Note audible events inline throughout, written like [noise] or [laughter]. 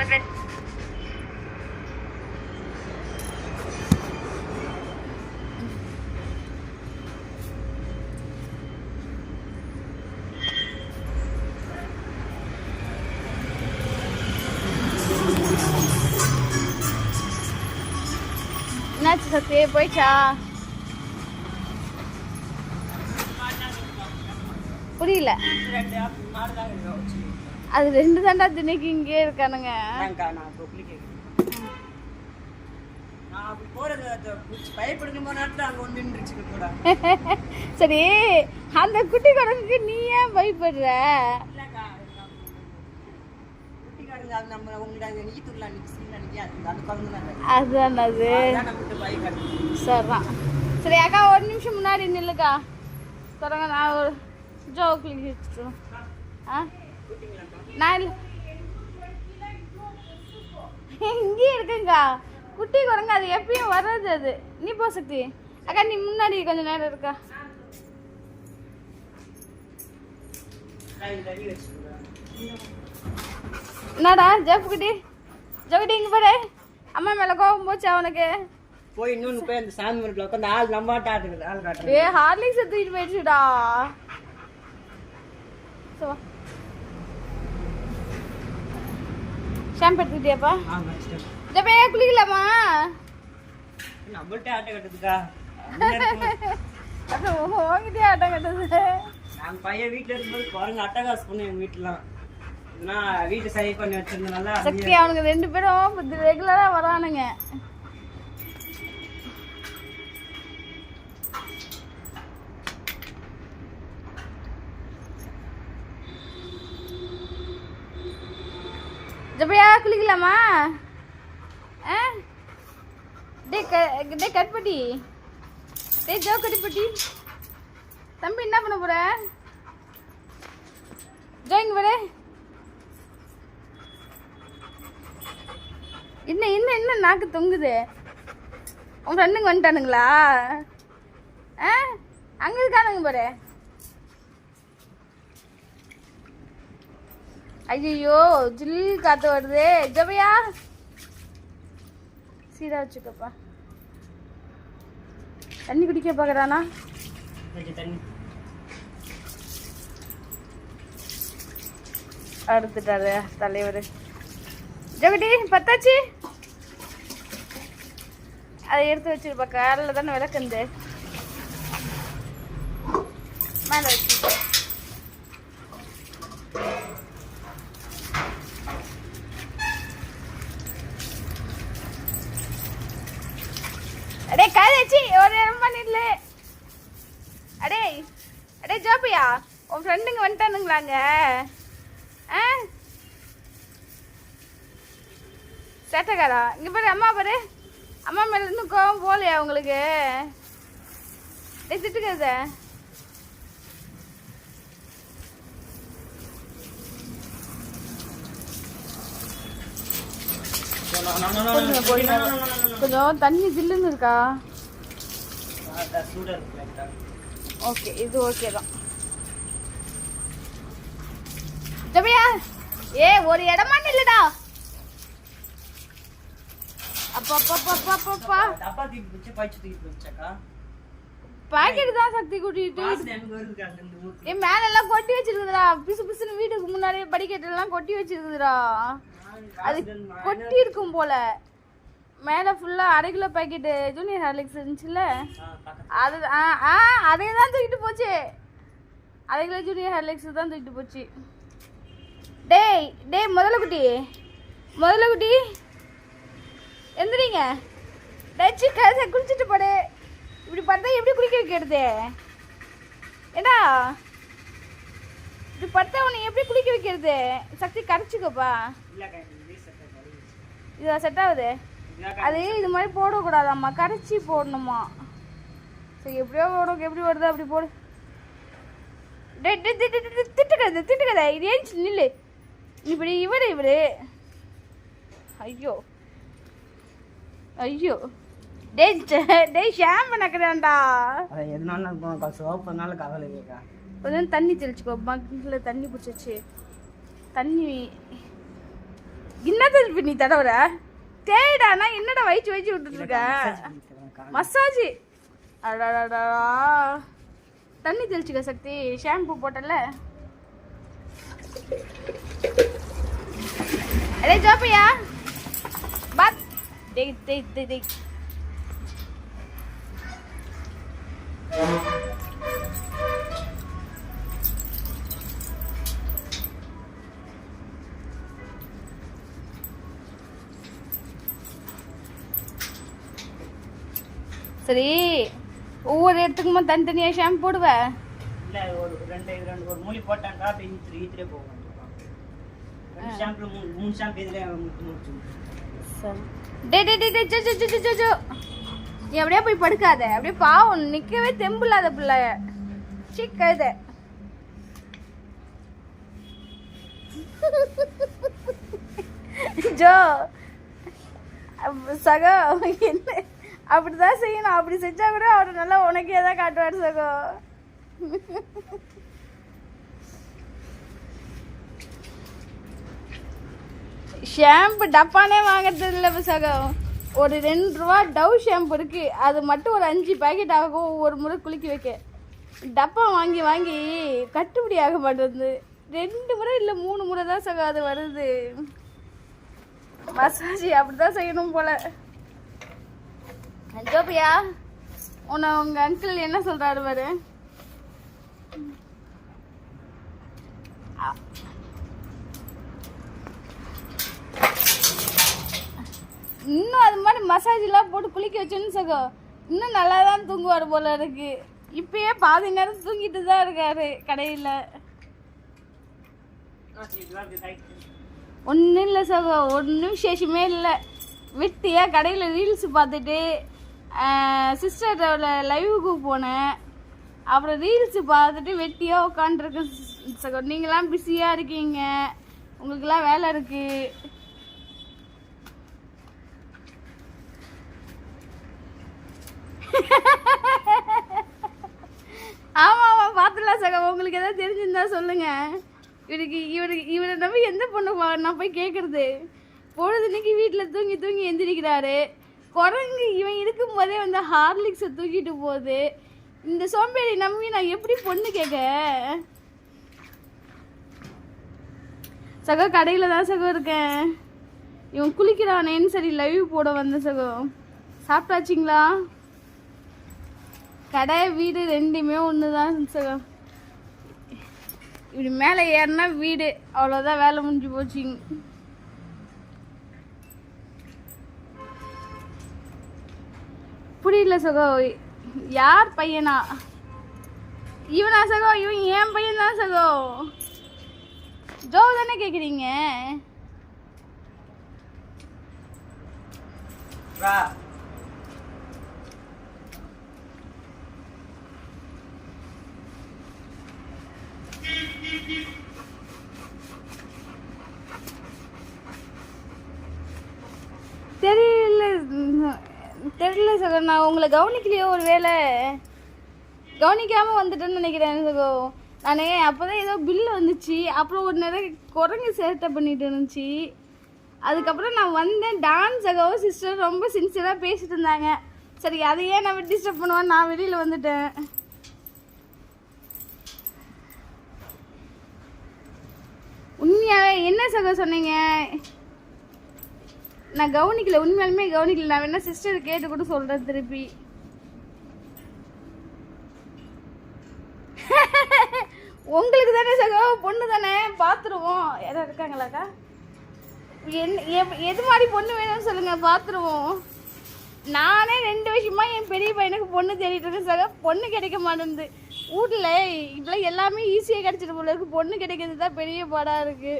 பண்றேன். என்னாச்சு சக்தி போயிடுச்சா புரியல. அது ரெண்டு தாண்டா தினைக்கு இங்கே இருக்கானுங்க. [laughs] சரி அந்த குட்டி குரங்குக்கு நீ ஏன் பயப்படுற? அதுதான் அது. சரிதான். சரி அக்கா ஒரு நிமிஷம் முன்னாடி நில்லுக்கா. தொடங்க நான் ஒரு ஜோ கிளிக் வச்சுட்டு ஆ? நான் இங்கேயே இருக்குங்கக்கா குட்டி குரங்கு அது எப்பயும் வர்றது அது. நீ போ சக்தி அக்கா நீ முன்னாடி கொஞ்ச நேரம் இருக்கா? என்னடா ஜெஃப் குட்டி ஜெஃப்டி இங்க பாரு. அம்மா மேல கோவம் போச்சா அவனுக்கு போய் இன்னொன்று போய் அந்த சாமி மரத்தில் உட்காந்து ஆள் நம்ம ஆள் காட்டுறது ஏ ஹார்லிக்ஸ் தூக்கிட்டு போயிடுச்சுடா. So shampoo எடுத்துக்கிட்டியாப்பா? ஜப்பே குளிக்கலாமா நம்மள்ட்ட ஆட்ட கட்டுதுக்கா. உங்ககிட்டயே ஆட்டம் கட்டுது. நாங்கள் பையன் வீட்டில் இருக்கும்போது குரங்கு அட்டகாசு பண்ணு எங்கள் வீட்டிலாம் நான் வீட்டை சரி பண்ணி வச்சிருந்தனால சக்தி அவனுக்கு ரெண்டு பேரும் ரெகுலரா வரானுங்க. ஜப்பையா குளிக்கலாமா ஆ டே க டே கட்பட்டி டே ஜோ கட்டுப்பட்டி தம்பி என்ன பண்ண போற ஜோயிங் இங்க வர என்ன என்ன என்ன நாக்கு தொங்குது உன் ஃப்ரெண்டுங்க வந்துட்டானுங்களா ஆ அங்கே இருக்கானுங்க பாரு ஐயோ ஜில் காத்து வருது. ஜபையா சீரா வச்சுக்கப்பா. தண்ணி குடிக்க பார்க்குறானா அடுத்துட்டாரு தலைவர். ஜெகடி பத்தாச்சு? அதை எடுத்து வச்சிருப்பா. காலில் தானே விளக்குந்து மேலே வச்சு ஒரு நேரம் பண்ணிடல அடே அடே ஜோபியா உன் ஃப்ரெண்டுங்க வந்துட்டானுங்களாங்க ஆ? சேட்டக்காரா இங்கே பாரு அம்மா பாரு. அம்மா மேல இன்னும் கோவம் போகலையா உங்களுக்கு. டேய் திட்டுக்கிறத போடுங்க, போடுங்க. கொஞ்சம் தண்ணி ஜில்லுன்னு இருக்கா? ஓகே இது ஓகே தான். ஜபியா ஏ ஒரு இடமா நில்லுடா அப்பா அப்பா பாக்கெட் தான் சக்தி கூட்டிட்டு. ஏ மேல எல்லாம் கொட்டி வச்சிருக்குதுடா. பிசு பிசுன்னு வீட்டுக்கு முன்னாடியே படிக்கட்டு எல்லாம் கொட்டி வச்சிருக்குதுடா. அது கொட்டி இருக்கும் போல. மேல ஃபுல்லா அரை கிலோ பாக்கெட்டு ஜூனியர் ஹார்லிக்ஸ் இருந்துச்சுல்ல. அது ஆ ஆ அதே தான் தூக்கிட்டு போச்சு. அரை கிலோ ஜூனியர் ஹார்லிக்ஸ் தான் தூக்கிட்டு போச்சு. டேய் டேய் முதல்ல குட்டி. முதல்ல குட்டி. எந்திரிங்க. டேச்சி கதை குளிச்சுட்டு போடு. இப்படி பார்த்தா எப்படி குளிக்க வைக்கிறது? ஏடா இப்படி பார்த்தா உன்னை எப்படி குளிக்க வைக்கிறது? சக்தி கரைச்சிக்கோப்பா. இதே செட் ஆகுது? அது இது மாதிரி போடக்கூடாதாம்மா? கரைச்சி போடணுமா? சரி எப்படியோ உனக்கு எப்படி வருதோ அப்படி போடு. திட்டுக்காத திட்டுக்காத இது ஏன் நில்லு. இப்படி இவரு இவரு. ஐயோ. ஐயோ. டேய் டேய் ஷாம்பு நக்கிறேன்டா. அது எதுனாலும் இருக்கும் சிவப்பு பண்ணாலும் கவலை இல்லைக்கா கொஞ்சம் தண்ணி தெளிச்சுக்கோ. மக்கில் தண்ணி பிடிச்சிச்சு தண்ணி என்னது இப்ப நீ தடவுற? தேடா நான் என்னடா வயிற்று வயிற்று விட்டுட்டு இருக்க மசாஜ் அடடடா தண்ணி தெளிச்சுக்க சக்தி. ஷாம்பு போட்டல அடே ஜோப்பியா பாத். டேய் டேய் டேய் டேய். சரி. ஒவ்வொரு இடத்துக்குமா தனித்தனியாக ஷாம்பு போடுவ? இல்ல ஒரு ரெண்டு ரெண்டு ஒரு மூலி போட்டாங்க அப்படி ஈத்துரு ஈத்துரே போகும். ரெண்டு ஷாம்பு மூணு மூணு ஷாம்பு இதுல முடிச்சு முடிச்சு டே டே டே டே ஜோ ஜோ ஜோ ஜோ, ஜோ ஜோ. நீ அப்படியே போய் படுக்காத. அப்படியே பாவம் நிக்கவே தெம்பு இல்லாத பிள்ளை. சிக்கத ஜோ. சகோ என்ன? அப்படிதான் செய்யணும். அப்படி செஞ்சா கூட அவர் நல்லா உனக்கே தான் காட்டுவார் சகோ. ஷாம்பு டப்பானே வாங்குறது இல்லை சகம் ஒரு ரெண்டு ரூபா டவ் ஷாம்பு இருக்கு. அது மட்டும் ஒரு அஞ்சு பாக்கெட் ஆகும். ஒரு முறை குளிக்க வைக்க. டப்பா வாங்கி வாங்கி கட்டுப்படி ஆக மாட்டேங்குது. ரெண்டு முறை இல்லை மூணு முறை தான் சகம் அது வருது. மசாஜ் அப்படிதான் செய்யணும் போல. ஜோபியா? உன்னை உங்க அங்கிள் என்ன சொல்றாரு பாரு? இன்னும் அது மாதிரி மசாஜ்லாம் போட்டு குளிக்க வச்சுன்னு சகோ. இன்னும் நல்லா தான் தூங்குவார் போல இருக்கு. இப்பயே பாதி நேரம் தூங்கிட்டு தான் இருக்காரு கடையில். ஒன்றும் இல்லை சகோ ஒன்றும் விசேஷமே இல்லை. வெட்டியாக கடையில் ரீல்ஸ் பார்த்துட்டு சிஸ்டர் லைவுக்கு போனேன். அப்புறம் ரீல்ஸு பார்த்துட்டு வெட்டியாக உட்காந்துருக்கேன் சகோ நீங்களாம் பிஸியாக இருக்கீங்க. உங்களுக்கெல்லாம் வேலை இருக்குது ஆமா ஆமா பார்த்துடலாம் சகோ. உங்களுக்கு எதாவது தெரிஞ்சிருந்தா சொல்லுங்கள் இவருக்கு இவருக்கு இவரை நம்பி எந்த பொண்ணு நான் போய் கேட்குறது பொழுதுனைக்கு வீட்டில் தூங்கி தூங்கி எந்திரிக்கிறாரு. குரங்கு இவன் இருக்கும் போதே வந்து ஹார்லிக்ஸை தூக்கிட்டு போகுது. இந்த சோம்பேறி நம்பி நான் எப்படி பொண்ணு கேட்க சகோ கடையில் தான் சகோ இருக்கேன். இவன் குளிக்கிறானேன்னு சரி லைவ் போட வந்த சகோ. சாப்பிட்டாச்சிங்களா? கடை வீடு ரெண்டுமே ஒன்று தான் சகோ. இப்படி மேலே ஏறினா வீடு. அவ்வளோதான் வேலை முடிஞ்சு போச்சுங்க புரியல சகோ. யார் பையனா? இவனா சகோ? இவன் என் பையன் தான் சகோ. ஜோ தானே கேட்குறீங்க வா தெரியல தெரியல நான் உங்களை கவனிக்கலையோ ஒரு வேளை? கவனிக்காமல் வந்துட்டேன்னு நினைக்கிறேன் சகோ அப்போ தான் ஏதோ பில்லு வந்துச்சு. அப்புறம் ஒரு நேரம் குரங்கு சேட்டை பண்ணிட்டு இருந்துச்சு. அதுக்கப்புறம் நான் வந்தேன். டான்ஸ் அகவும் சிஸ்டர் ரொம்ப சின்சியராக பேசிட்டு இருந்தாங்க. சரி அதை ஏன் நான் டிஸ்டர்ப் பண்ணுவேன் நான் வெளியில் வந்துட்டேன். உண்மையாகவே என்ன சகோ சொன்னீங்க? நான் கவனிக்கல உண்மையாலுமே கவனிக்கல. நான் வேணா சிஸ்டர் கேட்டு கூட சொல்றேன் திருப்பி. உங்களுக்கு தானே சகோ? பொண்ணு தானே? பார்த்துருவோம் யாரும் இருக்காங்களாக்கா என் எப்- எது மாதிரி பொண்ணு வேணும்னு சொல்லுங்க பார்த்துருவோம் நானே ரெண்டு வருஷமா என் பெரிய பையனுக்கு பொண்ணு தேடிட்டு இருக்கேன் சகோ. பொண்ணு கிடைக்க மாட்டேங்குது. வீட்டில் இப்பெல்லாம் எல்லாமே ஈஸியாக கிடைச்சிட்டு போல இருக்கு. பொண்ணு கிடைக்கிறது தான் பெரிய பாடாக இருக்குது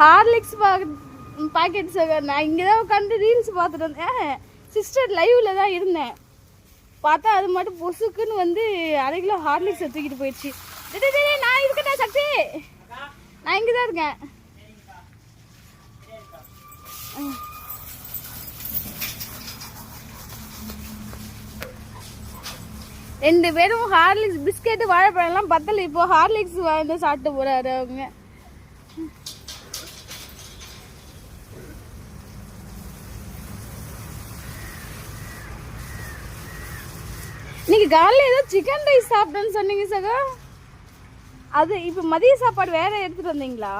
ஹார்லிக்ஸ் பாக்கெட் சகர் நான் இங்கே தான் உட்காந்து ரீல்ஸ் பார்த்துட்டு வந்தேன். சிஸ்டர் லைவில் தான் இருந்தேன். பார்த்தா அது மட்டும் பொசுக்குன்னு வந்து அரை கிலோ ஹார்லிக்ஸ் தூக்கிட்டு போயிடுச்சு. நான் இருக்கட்டா சக்தி? நான் இங்கே தான் இருக்கேன். ரெண்டு பேரும் ஹார்லிக்ஸ் பிஸ்கெட்டு வாழைப்பழம்லாம் பத்தல. இப்போ ஹார்லிக்ஸ் வந்து சாப்பிட்டு போறாரு அவங்க. இன்னைக்கு ஏதோ சிக்கன் ரைஸ் சாப்பிட்டேன்னு சொன்னீங்க சகோ. அது இப்போ மதிய சாப்பாடு வேற எடுத்துட்டு வந்தீங்களா?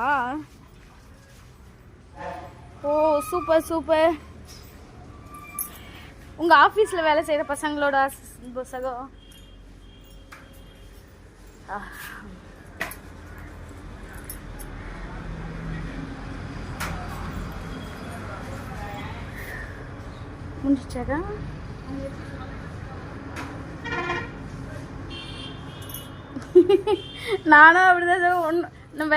ஓ சூப்பர் சூப்பர் உங்க ஆபீஸ்ல வேலை செய்யற பசங்களோட சகோ. முடிச்சாக்கா [laughs] நானும் அப்படிதான் ஒன்று நம்ம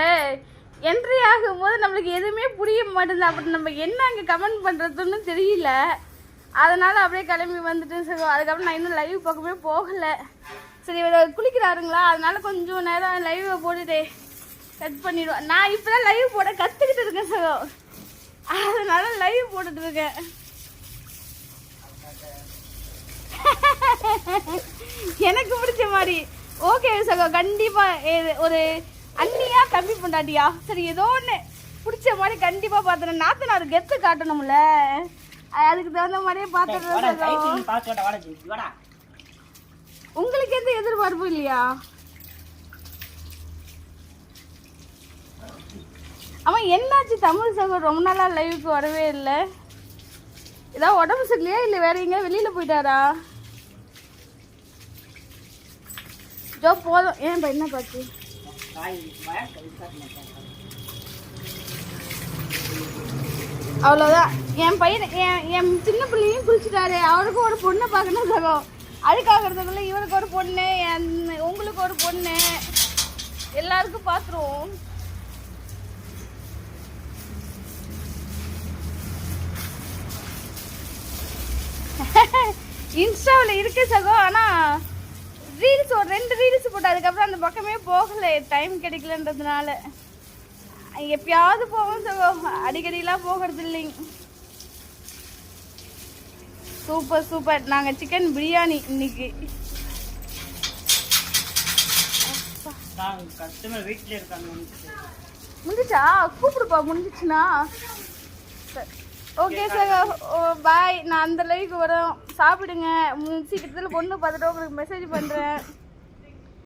என்ட்ரி ஆகும்போது நம்மளுக்கு எதுவுமே புரிய மாட்டேங்குது. அப்படி நம்ம என்ன அங்கே கமெண்ட் பண்ணுறதுன்னு தெரியல. அதனால அப்படியே கிளம்பி வந்துட்டு சரி. அதுக்கப்புறம் நான் இன்னும் லைவ் பக்கமே போகலை. சரி இவர் குளிக்கிறாருங்களா? அதனால கொஞ்சம் நேரம் லைவை போட்டுட்டு கட் பண்ணிடுவோம். நான் இப்போ தான் லைவ் போட கற்றுக்கிட்டு இருக்கேன் சகோ அதனால லைவ் போட்டுட்டு இருக்கேன். [laughs] எனக்கு பிடிச்ச மாதிரி. ஓகே சகோ கண்டிப்பா ஒரு அண்ணியா தம்பி பொண்டாட்டியா? சரி ஏதோ ஒன்று பிடிச்ச மாதிரி கண்டிப்பா பார்த்துறேன் நாத்தனார் கெத்து காட்டணும்ல. அதுக்கு தகுந்த மாதிரியே பார்த்துறேன் உங்களுக்கு எந்த எதிர்பார்ப்பும் இல்லையா? அவன் என்னாச்சு தமிழ் சகோ? ரொம்ப நாளா லைவுக்கு வரவே இல்லை. ஏதாவது உடம்பு சரியில்லையா? இல்லை வேற எங்கேயா வெளியில போயிட்டாரா? ஜோ போதும். ஏன் என்ன பார்த்து? அவ்வளோதான் என் பையன் என் என் சின்ன பிள்ளையும் குளிச்சுட்டாரு. அவருக்கும் ஒரு பொண்ணை பார்க்கணும் சகம் அழுக்காகிறதுக்குள்ள இவருக்கு ஒரு பொண்ணு என் உங்களுக்கு ஒரு பொண்ணு. எல்லாருக்கும் பார்த்துருவோம். [laughs] இன்ஸ்டாவில் இருக்கு சகோ ஆனால் ரீல்ஸ் ஒரு ரெண்டு ரீல்ஸ் போட்டு அதுக்கப்புறம் அந்த பக்கமே போகல. டைம் கிடைக்கலன்றதுனால. எப்பயாவது போவோம் சகோ அடிக்கடிலாம் போகிறது இல்லைங்க. சூப்பர் சூப்பர் நாங்கள் சிக்கன் பிரியாணி இன்னைக்கு. கஸ்டமர் வீட்டில் இருக்காங்க முடிஞ்சிச்சா. கூப்பிடுப்பா முடிஞ்சிச்சுனா ஓகே சார் ஓ பாய் நான் அந்த லைவுக்கு வரேன். சாப்பிடுங்க. சீக்கிரத்தில் பொண்ணு பார்த்துட்டு உங்களுக்கு மெசேஜ் பண்ணுறேன்